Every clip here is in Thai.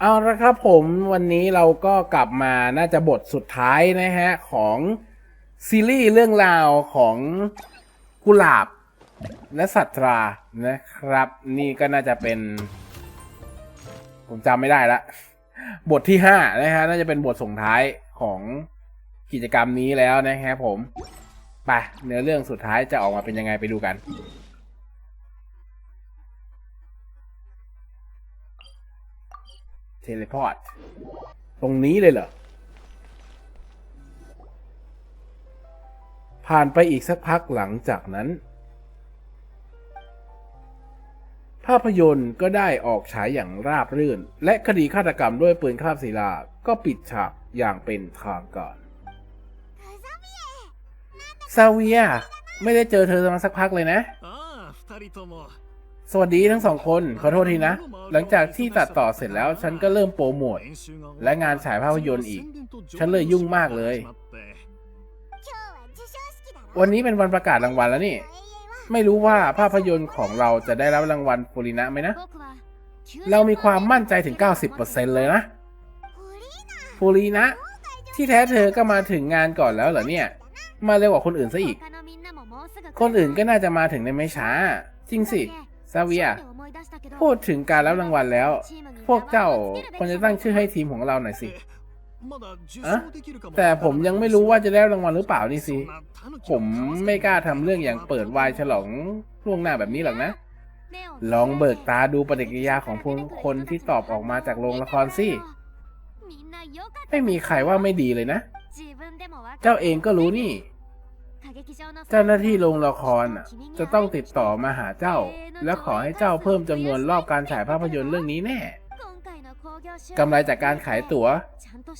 เอาละครับผมวันนี้เราก็กลับมาน่าจะบทสุดท้ายนะฮะ ของซีรีส์เรื่องราวของกุหลาบและสัตรานะครับ นี่ก็น่าจะเป็น ผมจำไม่ได้ละ บทที่ห้านะฮะน่าจะเป็นบทส่งท้ายของกิจกรรมนี้แล้วนะฮะผม ไปเนื้อเรื่องสุดท้ายจะออกมาเป็นยังไงไปดูกัน เทเลพอร์ต ตรงนี้เลยเหรอ ผ่านไปอีกสักพักหลังจากนั้น ภาพยนตร์ก็ได้ออกฉายอย่างราบรื่น และคดีฆาตกรรมด้วยปืนคาบศิลา ก็ปิดฉากอย่างเป็นทางการซาเวีย ไม่ได้เจอเธอมาสักพักเลยนะ สวัสดีทั้งสองคน ขอโทษทีนะ หลังจากที่ตัดต่อเสร็จแล้ว ฉันก็เริ่มโปรโมทและงานฉายภาพยนตร์อีก ฉันเลยยุ่งมากเลย วันนี้เป็นวันประกาศรางวัลแล้วนี่ ไม่รู้ว่าภาพยนตร์ของเราจะได้รับรางวัลฟูรินะไหมนะ เรามีความมั่นใจถึง 90%เลยนะฟูรินะ ที่แท้เธอก็มาถึงงานก่อนแล้วเหรอเนี่ย มาเร็วกว่าคนอื่นซะอีก คนอื่นก็น่าจะมาถึงในไม่ช้า จริงสิ ซาเวีย พูดถึงการรับรางวัลแล้ว พวกเจ้าควรจะตั้งชื่อให้ทีมของเราหน่อยสิอะแต่ผมยังไม่รู้ว่าจะได้รางวัลหรือเปล่านี่สิ ผมไม่กล้าทำเรื่องอย่างเปิดวายฉลองล่วงหน้าแบบนี้หรอกนะ ลองเบิกตาดูปฏิกิริยาของพวกคนที่ตอบออกมาจากโรงละครสิ ไม่มีใครว่าไม่ดีเลยนะ เจ้าเองก็รู้นี่ เจ้าหน้าที่โรงละครน่ะ จะต้องติดต่อมาหาเจ้า และขอให้เจ้าเพิ่มจำนวนรอบการฉายภาพยนตร์เรื่องนี้แน่กำไรจากการขายตั๋ว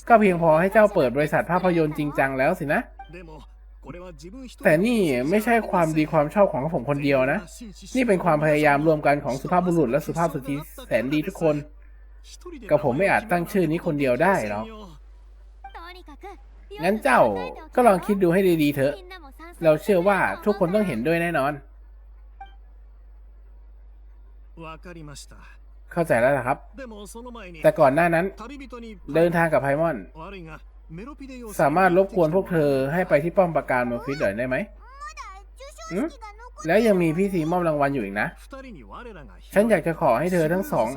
ก็เพียงพอให้เจ้าเปิดบริษัทภาพยนตร์จริงจังแล้วสินะ แต่นี่ไม่ใช่ความดีความชอบของผมคนเดียวนะ นี่เป็นความพยายามรวมกันของสุภาพบุรุษและสุภาพสตรีแสนดีทุกคนกับผมไม่อาจตั้งชื่อนี้คนเดียวได้หรอกงั้นเจ้าก็ลองคิดดูให้ดีๆเถอะ เราเชื่อว่าทุกคนต้องเห็นด้วยแน่นอน เข้าใจแล้วนะครับ แต่ก่อนหน้านั้น เดินทางกับไพมอน สามารถรบกวนพวกเธอให้ไปที่ป้อมปราการเมืองฟิตหน่อยได้ไหมอืม แล้วยังมีพิธีมอบรางวัลอยู่อีกนะ ฉันอยากจะขอให้เธอทั้งสอง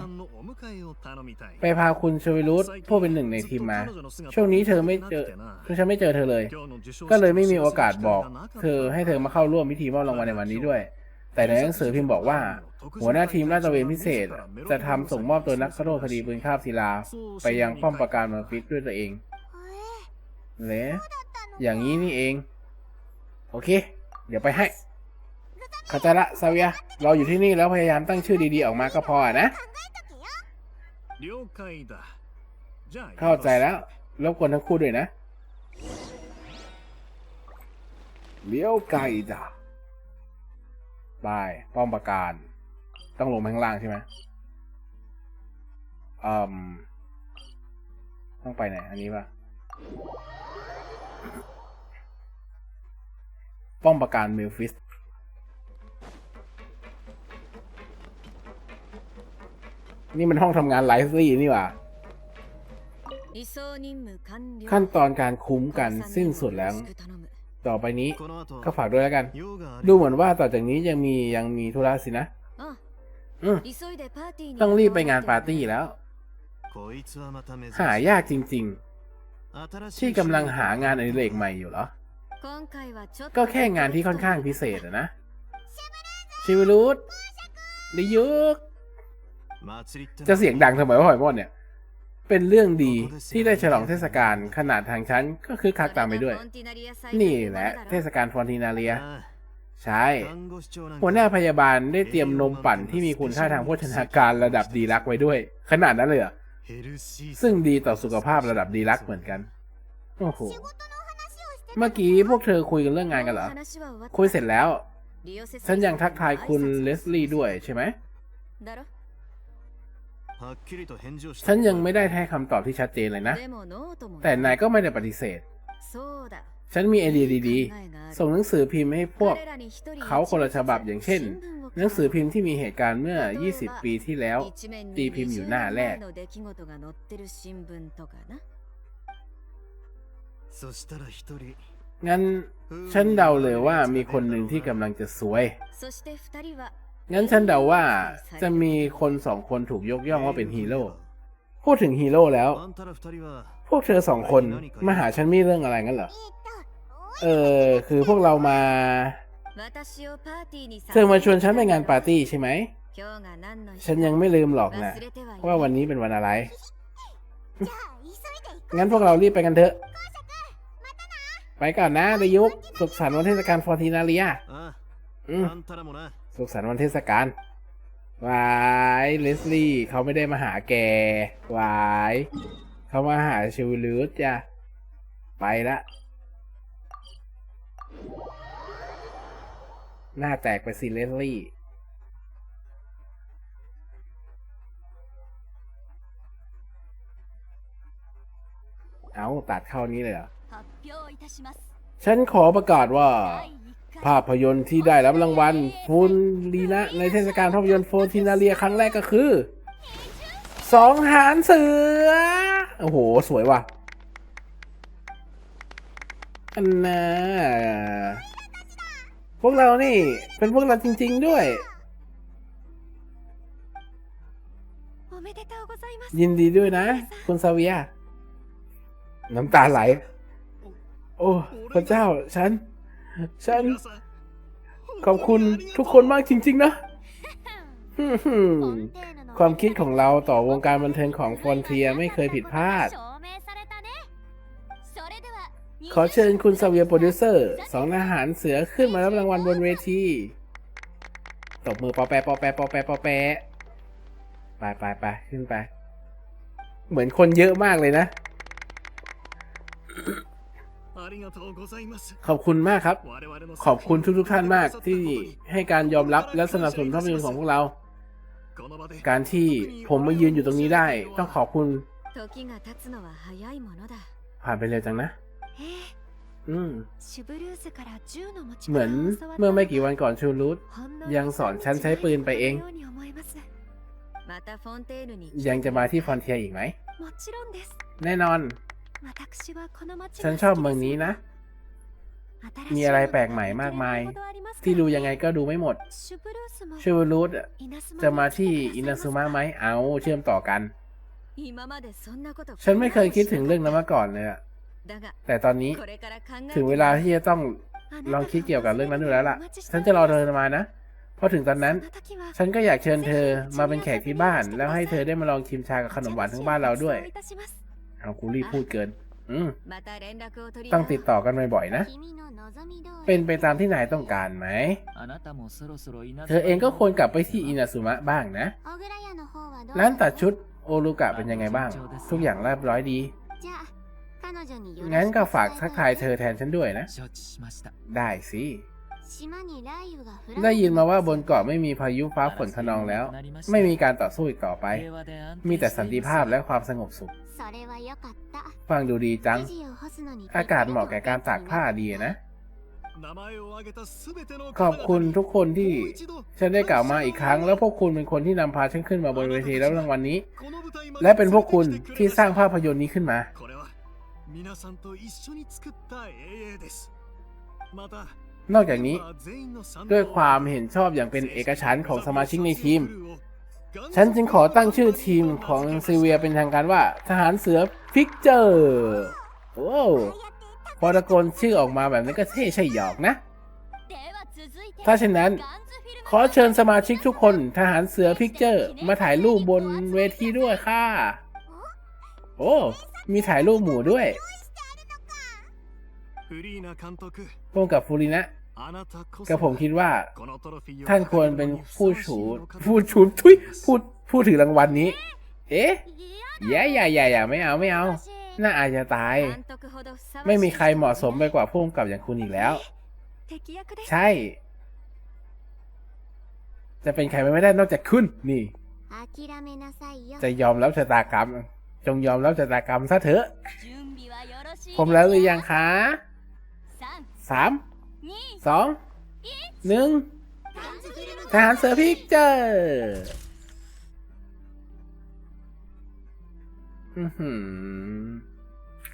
ไปพาคุณชวิรุตผู้เป็นหนึ่งในทีมมา ช่วงนี้เธอไม่เจอคือฉันไม่เจอเธอเลย ก็เลยไม่มีโอกาสบอก เธอให้เธอมาเข้าร่วมพิธีมอบรางวัลในวันนี้ด้วย แต่ในหนังสือพิมพ์บอกว่า หัวหน้าทีมลาดตระเวนพิเศษ จะทำส่งมอบตัวนักโทษคดีปืนคาบศิลา ไปยังป้อมปราการเมืองฟิตด้วยตัวเองเละอย่างนี้นี่เอง โอเค เดี๋ยวไปให้ เข้าใจละซาเวียเราอยู่ที่นี่แล้วพยายามตั้งชื่อดีๆ ออกมาก็พอนะ เข้าใจแล้วรบกวนทั้งคู่ด้วยนะเลี้ยวไกลจ้ะบายป้อมปราการ ต้องลงไปข้างล่างใช่ไหมอืมต้องไปไหน อันนี้ปะป้อมปราการมิลฟิส นี่มันห้องทำงานไลฟ์ซี่นี่หว่า ขั้นตอนการคุ้มกันสิ้นสุดแล้ว ต่อไปนี้ก็ฝากด้วยแล้วกัน ดูเหมือนว่าต่อจากนี้ยังมียังมีธุระสินะอืมต้องรีบไปงานปาร์ตี้แล้ว หายากจริง ๆ ที่กำลังหางานอดิเรกใหม่อยู่เหรอ ก็แค่งานที่ค่อนข้างพิเศษอะนะ ชิวรูดดิยุก จะเสียงดังทำไมวะหอยมอนเนี่ย เป็นเรื่องดีที่ได้ฉลองเทศกาลขนาดทางชั้นก็คือคักตามไปด้วย นี่แหละเทศกาลฟอนตินาเลีย ใช่ หัวหน้าพยาบาลได้เตรียมนมปั่นที่มีคุณค่าทางโภชนาการระดับดีลักซ์ไว้ด้วย ขนาดนั้นเลยเหรอซึ่งดีต่อสุขภาพระดับดีลักซ์เหมือนกัน โอ้โห เมื่อกี้พวกเธอคุยกันเรื่องงานกันเหรอ คุยเสร็จแล้ว ฉันยังทักทายคุณเลสลี่ด้วยใช่ไหม ฉันยังไม่ได้แท้คำตอบที่ชัดเจนเลยนะ แต่นายก็ไม่ได้ปฏิเสธ ฉันมีไอเดียดีๆ ส่งหนังสือพิมพ์ให้พวก เขาคนละฉบับอย่างเช่น หนังสือพิมพ์ที่มีเหตุการณ์เมื่อ 20 ปีที่แล้ว ตีพิมพ์อยู่หน้าแรกงั้นฉันเดาเลยว่ามีคนหนึ่งที่กำลังจะสวย งั้นฉันเดาว่าจะมีคนสองคนถูกยกย่องว่าเป็นฮีโร่พูดถึงฮีโร่แล้ว พวกเธอสองคนมาหาฉันมีเรื่องอะไรงั้นเหรอ เออ คือพวกเรามา เธอมาชวนฉันไปงานปาร์ตี้ใช่ไหม ฉันยังไม่ลืมหรอกนะ ว่าวันนี้เป็นวันอะไร งั้นพวกเรารีบไปกันเถอะ ไปก่อนนะดยุกสุขสันต์วันเทศกาลฟอร์ตินาเรีย สุขสันต์วันเทศกาลวายเลสลี่เขาไม่ได้มาหาแกวายเขามาหาชิวลูดจ้ะไปละ หน้าแตกไปสิเลสลี่เอาตัดเข้านี้เลยเหรอ ฉันขอประกาศว่า ภาพยนตร์ที่ได้รับรางวัลฟูนลีนะในเทศกาลภาพยนตร์โฟทินาเรียครั้งแรกก็คือสองหานเสือ โอ้โห สวยว่ะ อันนะพวกเรานี่ เป็นพวกเราจริง ๆ ด้วย ยินดีด้วยนะ คุณซาเวีย น้ำตาไหล โอ้ พระเจ้า ฉัน ฉัน ขอบคุณทุกคนมากจริง ๆ นะ ความคิดของเราต่อวงการบันเทิงของฟอนเทียไม่เคยผิดพลาด ขอเชิญคุณสวีโปรดิวเซอร์สองอาหารเสือขึ้นมารับรางวัลบนเวที ตบมือปอแปะปอแปะปอแปะปอแปะไปไปไปขึ้นไป เหมือนคนเยอะมากเลยนะ ขอบคุณมากครับ ขอบคุณทุกๆท่านมากที่ให้การยอมรับและสนับสนุนภาพยนตร์ของพวกเรา การที่ผมมายืนอยู่ตรงนี้ได้ ต้องขอบคุณ ผ่านไปเร็วจังนะ อืม เหมือนเมื่อไม่กี่วันก่อนชูรูทยังสอนฉันใช้ปืนไปเอง ยังจะมาที่ฟอนเทียอีกไหม แน่นอน ฉันชอบเมืองนี้นะ มีอะไรแปลกใหม่มากมาย ที่ดูยังไงก็ดูไม่หมดชูบรูสจะมาที่อินาซุมะไหมเอาเชื่อมต่อกัน ฉันไม่เคยคิดถึงเรื่องนั้นมาก่อนเลยแต่ตอนนี้ถึงเวลาที่จะต้องลองคิดเกี่ยวกับเรื่องนั้นดูแล้วล่ะ ฉันจะรอเธอมานะพอถึงตอนนั้น ฉันก็อยากเชิญเธอมาเป็นแขกที่บ้าน แล้วให้เธอได้มาลองชิมชากับขนมหวานทั้งบ้านเราด้วย เอากูรีบพูดเกิน อืต้องติดต่อกันบ่อยๆนะ เป็นไปตามที่นายต้องการไหม เธอเองก็ควรกลับไปที่อินาสุมะบ้างนะ ร้านตัดชุดโอรูกะเป็นยังไงบ้าง ทุกอย่างเรียบร้อยดี งั้นก็ฝากทักทายเธอแทนฉันด้วยนะ ได้สิ ได้ยินมาว่าบนเกาะไม่มีพายุฟ้าฝนคะนองแล้ว ไม่มีการต่อสู้อีกต่อไป มีแต่สันติภาพและความสงบสุข ฟังดูดีจัง อากาศเหมาะแก่การตากผ้าดีนะ ขอบคุณทุกคนที่ฉันได้กล่าวมาอีกครั้ง แล้วพวกคุณเป็นคนที่นำพาฉันขึ้นมาบนเวทีแล้วรางวัลนนี้ และเป็นพวกคุณที่สร้างภาพยนตร์นี้ขึ้นมา นอกจากนี้ ด้วยความเห็นชอบอย่างเป็นเอกฉันของสมาชิกในทีม ฉันจึงขอตั้งชื่อทีมของซีเวียเป็นทางการว่า ทหารเสือฟิกเจอร์ว้าวพอตะโกนชื่อออกมาแบบนี้ก็เท่ใช่หยอกนะ ถ้าเช่นนั้น ขอเชิญสมาชิกทุกคนทหารเสือพิกเจอร์ มาถ่ายรูปบนเวทีด้วยค่ะ โอ้ มีถ่ายรูปหมู่ด้วยพวกกับฟูรินะ กับผมคิดว่า ท่านควรเป็นผู้ชูผู้ชูทุยพูดพูดถึงรางวัลนนี้ เอ๊ะแย่ใหญ่ใหญ่าอย่ไม่เอาไม่เอา น่าอาจจะตาย ไม่มีใครเหมาะสมไปกว่าพุ่มกับอย่างคุณอีกแล้ว ใช่ จะเป็นใครไม่ได้นอกจากคุณนี่ จะยอมรับชะตากรรม จงยอมรับชะตากรรมซะเถอะ ผมแล้วหรือยังคะสาม สองหนึ่งทหารเสือพิกเจอ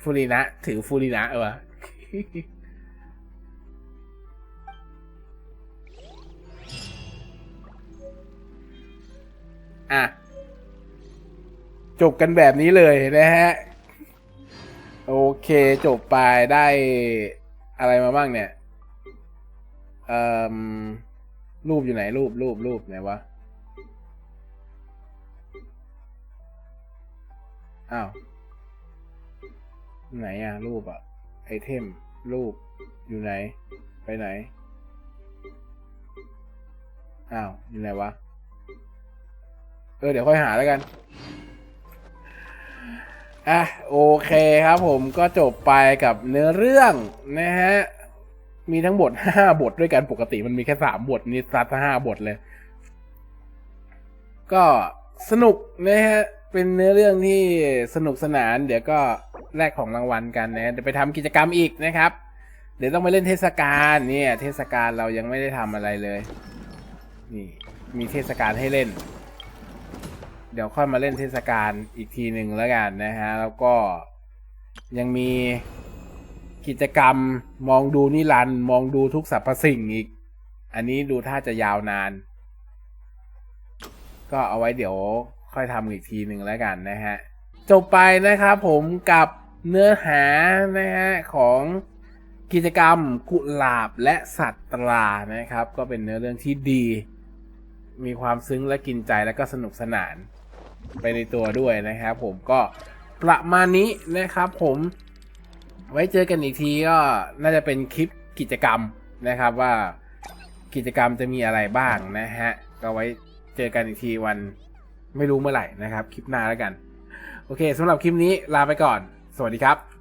ฟูรีนะ ถือฟูรีนะเอออะ จบกันแบบนี้เลยนะฮะ โอเคจบไปได้อะไรมาบ้างเนี่ย เอ่อรูปอยู่ไหนรูปรูปรูปไหนวะ อ้าว ไหนอะรูปอะไอเทม รูปอยู่ไหน ไปไหน อ้าว อยู่ไหนวะ เออ เดี๋ยวค่อยหาแล้วกันอะโอเคครับผมก็จบไปกับเนื้อเรื่องนะฮะ มีทั้งบทห้าบทด้วยกันปกติมันมีแค่สามบทนี่ซัดห้าบทเลย ก็สนุกนะฮะเป็นเนื้อเรื่องที่สนุกสนาน เดี๋ยวก็แลกของรางวัลกันนะเดี๋ยวไปทำกิจกรรมอีกนะครับ เดี๋ยวต้องไปเล่นเทศกาลเนี่ย เทศกาลเรายังไม่ได้ทำอะไรเลย นี่มีเทศกาลให้เล่น เดี๋ยวค่อยมาเล่นเทศกาลอีกทีหนึ่งแล้วกันนะฮะแล้วก็ยังมี กิจกรรมมองดูนิรันต์มองดูทุกสรรพสิ่งอีก อันนี้ดูท่าจะยาวนาน ก็เอาไว้เดี๋ยวค่อยทำอีกทีหนึ่งแล้วกันนะฮะ จบไปนะครับผมกับเนื้อหานะฮะของกิจกรรมกุหลาบและสัตว์ตรานะครับ ก็เป็นเนื้อเรื่องที่ดี มีความซึ้งและกินใจและก็สนุกสนานไปในตัวด้วยนะครับ ผมก็ประมาณนี้นะครับผม ไว้เจอกันอีกทีก็น่าจะเป็นคลิปกิจกรรมนะครับว่ากิจกรรมจะมีอะไรบ้างนะฮะ ก็ไว้เจอกันอีกทีวันไม่รู้เมื่อไหร่นะครับ คลิปหน้าแล้วกัน โอเคสำหรับคลิปนี้ลาไปก่อน สวัสดีครับ